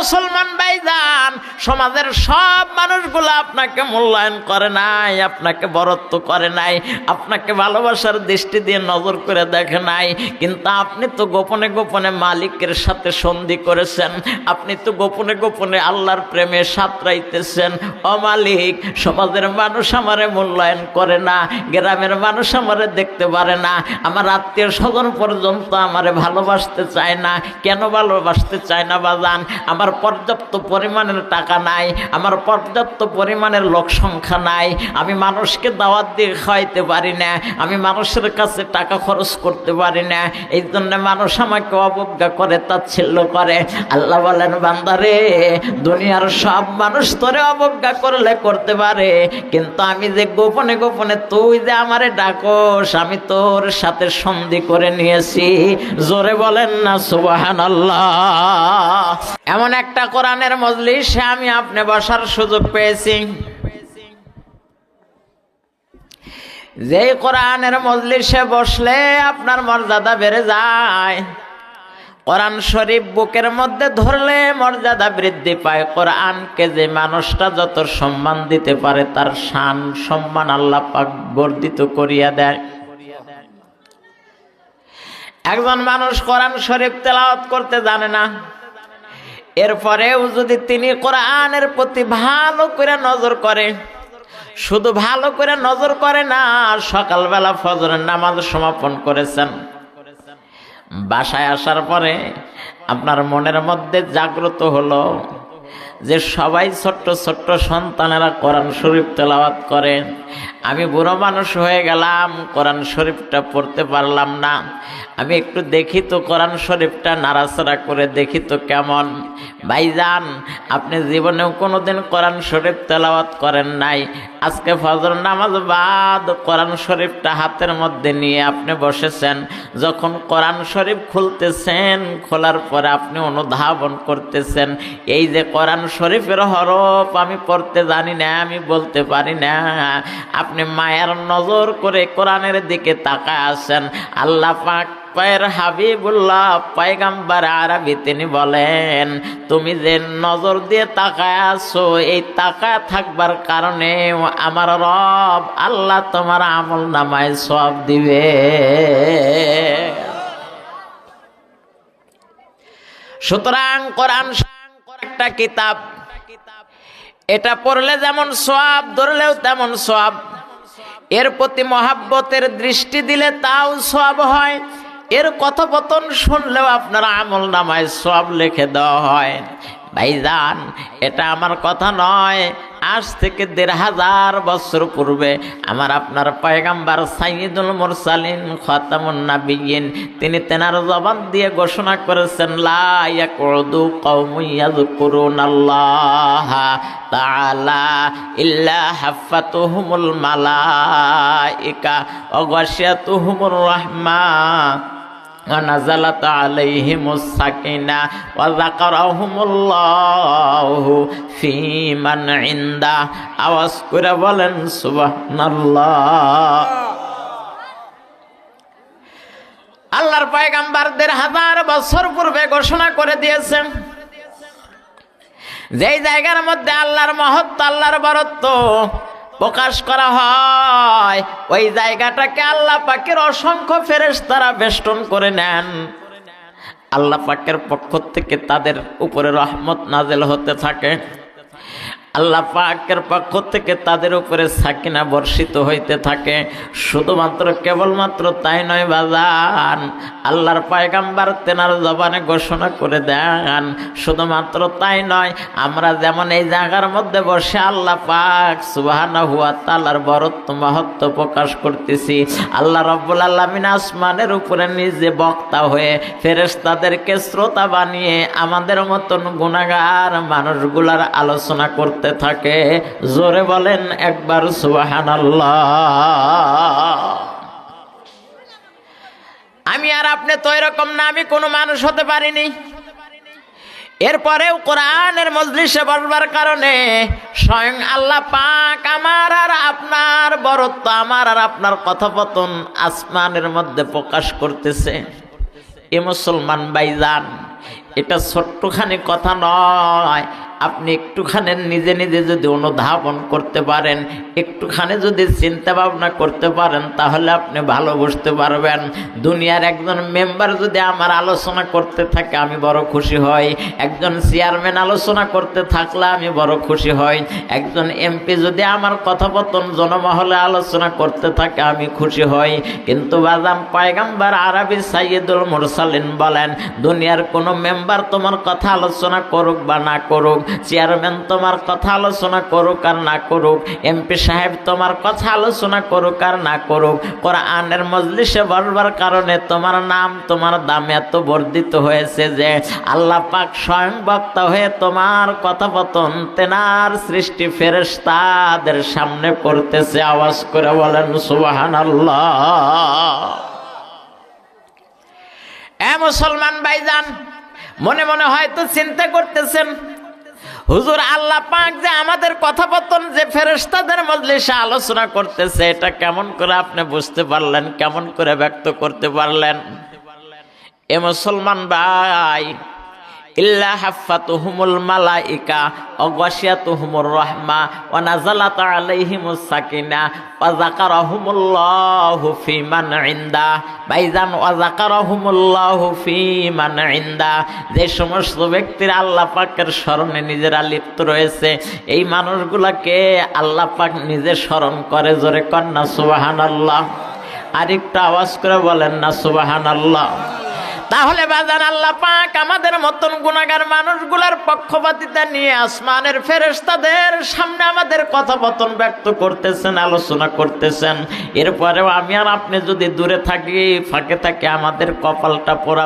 মুসলমান ভাইজান, সমাজের সব মানুষগুলো আপনাকে মূল্যায়ন করে নাই, আপনাকে বরত্ব করে নাই, আপনাকে ভালোবাসার দৃষ্টি দিয়ে নজর করে দেখে নাই। কিন্তু আপনি তো গোপনে গোপনে মালিকের সাথে সন্ধি করেছেন, আপনি তো গোপনে গোপনে আল্লাহর প্রেমে সাঁতরাইতেছেন। মালিক, সমাজের মানুষ আমারে মূল্যায়ন করে না, গ্রামের মানুষ আমারে দেখতে পারে না, আমার আত্মীয় স্বজন পর্যন্ত আমারে ভালোবাসতে চায় না। কেন ভালোবাসতে চায় না বাজান? আমার পর্যাপ্ত পরিমাণের টাকা নাই, আমার পর্যাপ্ত পরিমাণের লোক সংখ্যা নাই, আমি মানুষকে দাওয়াত দিয়ে খাওয়াইতে পারি না, আমি মানুষের কাছে টাকা খরচ করতে পারি না, এই জন্য মানুষ আমাকে অবজ্ঞা করে, তাচ্ছিল্য করে। আল্লাহ বলেন, বান্দারে, দুনিয়ার সব মানুষ তোরে অবজ্ঞা করলে করতে পারে, কিন্তু আমি যে গোপনে গোপনে তুই যে আমারে ডাকস, আমি তোর সাথে সন্ধি করে নিয়েছি। জোরে বলেন না সুবাহান আল্লাহ এমন একটা কোরআনের মজলিসে আমি আপনি বসার সুযোগ পেয়েছি। যে কোরআনের মজলিসে বসলে আপনার মর্যাদা বেড়ে যায়। কোরআন শরীফ বুকের মধ্যে ধরলে মর্যাদা বৃদ্ধি পায়। কোরআনকে যে মানুষটা যত সম্মান দিতে পারে, তার শান, সম্মান আল্লাহ পাক বর্ধিত করিয়া দেয়। একজন মানুষ কোরআন শরীফ তেলাওয়াত করতে জানে না। এরপরেও যদি তিনি কোরআনের প্রতি ভালো করে নজর করে, শুধু ভালো করে নজর করে না, সকালবেলা ফজরের নামাজ সমাপন করেছেন। বাসায় আসার পরে আপনার মনের মধ্যে জাগ্রত হলো যে সবাই ছোট্ট ছোট্ট সন্তানেরা কোরআন শরীফ তেলাওয়াত করে। আমি বুড়ো মানুষ হয়ে গেলাম, কোরআন শরীফটা পড়তে পারলাম না। আমি একটু দেখি তো কোরআন শরীফটা নাড়াচাড়া করে দেখি তো কেমন। ভাইজান, আপনি জীবনেও কোনোদিন কোরআন শরীফ তেলাওয়াত করেন নাই। আজকে ফজর নামাজ বাদ কোরআন শরীফটা হাতের মধ্যে নিয়ে আপনি বসেছেন। যখন কোরআন শরীফ খুলতেছেন, খোলার পরে আপনি অনুধাবন করতেছেন। এই যে কোরআন শরীফের হরফ আমি পড়তে জানি না, আমি বলতে পারি না। আপনি মায়ের নজর করে কোরআনের দিকে তাকায় আসেন আল্লাহ পাক পায়ের হাবিবুল্লাহ পায়গাম্বার আরবি তিনি বলেন, তুমি যে নজর দিয়ে তাকায় আছো, এই তাকায় থাকবার কারণে আমার রব আল্লাহ তোমার আমল নামায় সব দিবে। সুতরাং কোরআন একটা কিতাব। এটা পড়লে যেমন সোয়াব, ধরলেও তেমন সোয়াব। এর প্রতি মহাব্বতের দৃষ্টি দিলে তাও সব হয়। এর কথোপতন শুনলেও আপনার আমল নামায় সব লিখে দেওয়া হয়। ভাইজান, এটা আমার কথা নয়। আজ থেকে দেড় হাজার বছর পূর্বে আমার আপনার পয়গাম্বার সাইদুল মুরসালিন খতামুন নাবিয়িন তিনি তেনার জবান দিয়ে ঘোষণা করেছেন, লা ইয়াকুদু কওমুন ইয়াযকুরুনাল্লাহ তাআলা ইল্লা রাহমা ونزلت عليهم السكينة وذكرهم الله في من عنده আওয়াজ করে বলেন সুবহানাল্লাহ আল্লাহর পয়গাম্বারদের হাজার বছর পূর্বে ঘোষণা করে দিয়েছেন যেই জায়গার মধ্যে আল্লাহর মহত্ব আল্লাহর বরত্ব প্রকাশ করা হয়। ওই জায়গাটাকে আল্লাহ পাকের অসংখ্য ফেরেস তারা বেষ্টন করে নেন। আল্লাহ পাকের পক্ষ থেকে তাদের উপরে রহমত নাজেল হতে থাকে। আল্লাহ পাকের পক্ষ থেকে তাদের উপরে সাকিনা বর্ষিত হইতে থাকে। শুধুমাত্র কেবলমাত্র তাই নয় বাজান, আল্লাহর পায়গাম্বার তেনার জবানে ঘোষণা করে দেন, শুধুমাত্র তাই নয়, আমরা যেমন এই জায়গার মধ্যে বসে আল্লাহ পাক সুবাহানা হুয়া তাল্লার বরত্ব মহত্ব প্রকাশ করতেছি, আল্লাহ রব্বুল আলমিন আসমানের উপরে নিজে বক্তা হয়ে ফেরেস তাদেরকে শ্রোতা বানিয়ে আমাদের মতন গুণাগার মানুষগুলার আলোচনা করতে থাকে। জোরে বলেন একবার সুবাহান আমি আর আপনি তো এরকম না, আমি কোনো মানুষ হতে পারিনি। এরপরেও কোরআনের মজলিসে বসবার কারণে স্বয়ং আল্লাহ পাক আমার আর আপনার বরত্ব, আমার আর আপনার কথোপতন আসমানের মধ্যে প্রকাশ করতেছে। এ মুসলমান বাইজান এটা ছোট্টখানি কথা নয় আপনি একটুখানি নিজে নিজে যদি অনুধাবন করতে পারেন, একটুখানি যদি চিন্তা ভাবনা করতে পারেন, তাহলে আপনি ভালো বুঝতে পারবেন। দুনিয়ার একজন মেম্বার যদি আমার আলোচনা করতে থাকে, আমি বড় খুশি হই। একজন চেয়ারম্যান আলোচনা করতে থাকলে আমি বড় খুশি হই। একজন এমপি যদি আমার কথাপতন জনমহলে আলোচনা করতে থাকে, আমি খুশি হই। কিন্তু বাজাম পয়গাম্বার আরবি সাইয়দুল মুরসালিন বলেন, দুনিয়ার কোনো মেম্বার তোমার কথা আলোচনা করুক বা না করুক চেয়ারম্যান তোমার কথা আলোচনা করুক আর না করুক, এমপি সাহেব তোমার কথা আলোচনা করুক আর না করুক, কোরআনের মজলিসে বলবার কারণে তোমার নাম, তোমার দাম এত বর্ধিত হয়েছে যে আল্লাহ পাক স্বয়ং বক্তা হয়ে তোমার কথাপতন তেনার সৃষ্টি ফেরেশতাদের সামনে করতেছে। আওয়াজ করে বলেন সুবাহান আল্লাহ এ মুসলমান ভাইজান, মনে মনে হয়তো চিন্তা করতেছেন হুজুর আল্লাহ পাক যে আমাদের কথাপতন যে ফেরেশতাদের মজলিসে আলোচনা করতেছে, এটা কেমন করে আপনি বুঝতে পারলেন? কেমন করে ব্যক্ত করতে পারলেন? এ মুসলমান ভাই ইল্লা হাফাতুহুমুল মালাইকা, অগশিয়াতুহুমুর রাহমা, ওয়া নাযালাত আলাইহিমুস সাকিনা, ওয়া যাকারাহুমুল্লাহু ফি মান ইনদা। ভাইজান ওয়া যাকারাহুমুল্লাহু ফি মান ইনদা। যে সমস্ত ব্যক্তির আল্লাহ পাকের স্মরণে নিজেরা লিপ্ত রয়েছে, এই মানুষগুলাকে আল্লাহ পাক নিজে স্মরণ করে জোরে কন্যা সুবাহান আল্লাহ আরেকটা আওয়াজ করে বলেন না, সুবহানাল্লাহ। তাহলে বাজান আল্লাহ পাক আমাদের মতন গুণাগার মানুষগুলার পক্ষপাতিতা নিয়ে আসমানের ফেরেস্তাদের সামনে আমাদের কথাপতন ব্যক্ত করতেছেন, আলোচনা করতেছেন। এরপরেও আমি আর আপনি যদি দূরে থাকি, ফাঁকে থাকি, আমাদের কপালটা পোড়া